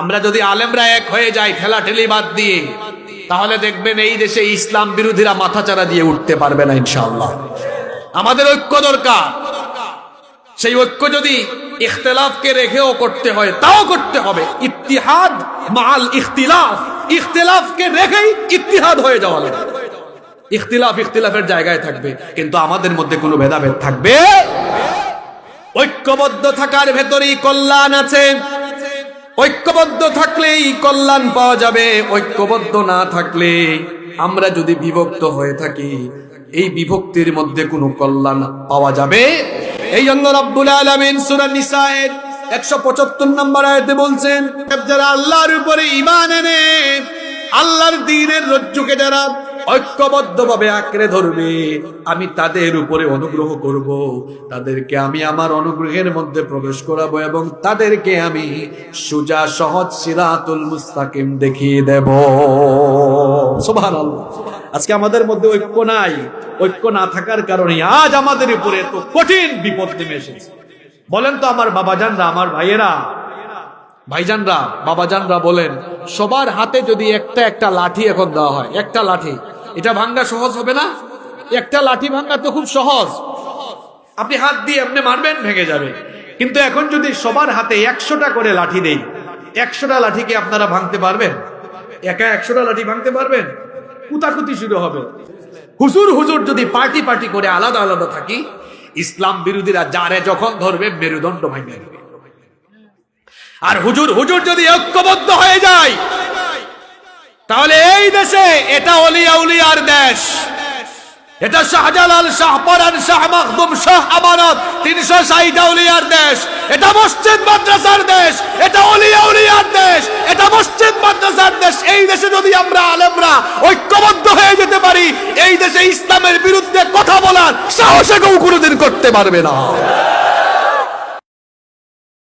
আমরা যদি আলেমরা এক হয়ে যাই ঠেলা ঠেলি বাদ দিয়ে, তাহলে দেখবেন এই দেশে ইসলাম বিরোধীরা মাথাচাড়া দিয়ে উঠতে পারবে না ইনশাআল্লাহ। আমাদের ঐক্য দরকার। সেই ঐক্য যদি ইখতলাফকে রেখেও করতে হয়, তাও করতে হবে। ইত্তিহাদ মাল ইখতিলাফ। ইখতিলাফকে রেখেই ইতিহাদ হয়ে যাওয়া লাগবে ইখতিলাফ ইখতিলাফের জায়গায় থাকবে, কিন্তু আমাদের মধ্যে কোনো ভেদাভেদ থাকবে? ঐক্যবদ্ধ থাকার ভেতরেই কল্যাণ আছে। ঐক্যবদ্ধ থাকলেই কল্যাণ পাওয়া যাবে, ঐক্যবদ্ধ না থাকলে আমরা যদি বিভক্ত হয়ে থাকি, এই বিভক্তির মধ্যে কোনো কল্যাণ পাওয়া যাবে? এই জন্য রব্বুল আলামিন সূরা নিসায়ের 175 নম্বর আয়াতে বলছেন যারা আল্লাহর উপরে ঈমান এনে, আল্লাহর দ্বীনের রজ্জুকে যারা ঐক্যবদ্ধভাবে আঁকড়ে ধরবে। আমি তাদের উপরে অনুগ্রহ করব। তাদেরকে আমি আমার অনুগ্রহের মধ্যে প্রবেশ করাবো এবং তাদেরকে আমি সুজা সহজ সিরাতুল মুস্তাকিম দেখিয়ে দেব। সুবহানাল্লাহ। আজকে আমাদের মধ্যে ঐক্য নাই। ঐক্য না থাকার কারণে আজ আমাদের উপরে এত কঠিন বিপদ নেমে এসেছে। বলেন তো আমার বাবাজানরা, আমার ভাইয়েরা ভাইজানরা, বাবাজানরা বলেন, সবার হাতে যদি একটা একটা লাঠি এখন দেওয়া হয়, একটা লাঠি, এটা ভাঙ্গা সহজ হবে না? একটা লাঠি ভাঙ্গা তো খুব সহজ। আপনি হাত দিয়ে এমনি মারবেন, ভেঙে যাবে। কিন্তু এখন যদি সবার হাতে একশোটা করে লাঠি দেই, একশোটা লাঠিকে আপনারা ভাঙতে পারবেন? একা একশোটা লাঠি ভাঙতে পারবেন? কুতাকুতি শুরু হবে। হুজুর হুজুর যদি পার্টি পার্টি করে আলাদা আলাদা থাকি, ইসলাম বিরোধীরা যারে যখন ধরবে, মেরুদণ্ড ভাঙে দেবে। আর হুজুর হুজুর যদি ঐক্যবদ্ধ হয়ে যায়, তাহলে এই দেশে এটা অলিয়া উলিয়ার দেশ। এটা শাহজালাল শাহপরান শাহ মাখদুম শাহ, আমানত, তিনশো ষাট উলিয়ার দেশ। এটা মসজিদ, মাদ্রাসার দেশ। এটা অলিয়া উলিয়ার দেশ। এটা মসজিদ, মাদ্রাসার দেশ। এই দেশে যদি আমরা আলেমরা ঐক্যবদ্ধ হয়ে যেতে পারি, এই দেশে ইসলামের বিরুদ্ধে কথা বলার সাহসে কেউ কোনোদিন করতে পারবে না।